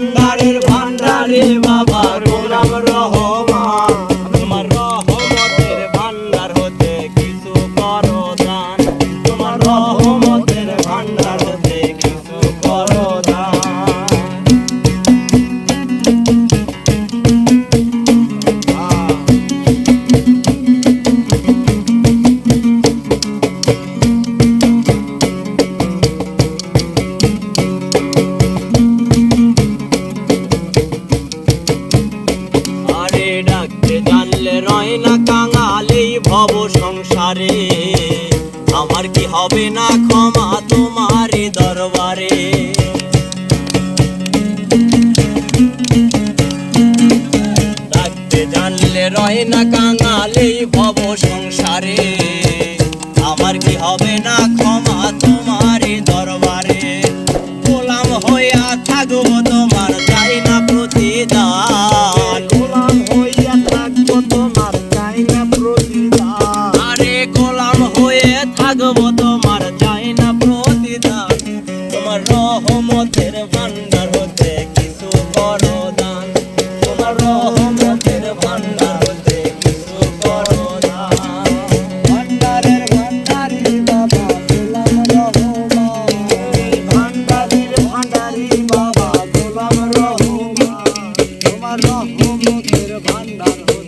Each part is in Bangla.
ভান্ডারের ভান্ডারে আমার কি হবে না ক্ষমা তোমার দরবারে? ডাকতে জানলে রয় না তব তোমার চাই না প্রতিদান। তোমার রহমতের ভান্ডার হতে কিছু বড় দান তোমার রহমতের ভান্ডার হতে কিছু বড় ভান্ডারের ভান্ডারি বাবা গোলাম রহমান। ভান্ডারের ভান্ডারি বাবা গোলাম রহমান। তোমার রহমতের ভান্ডার হতে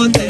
ponte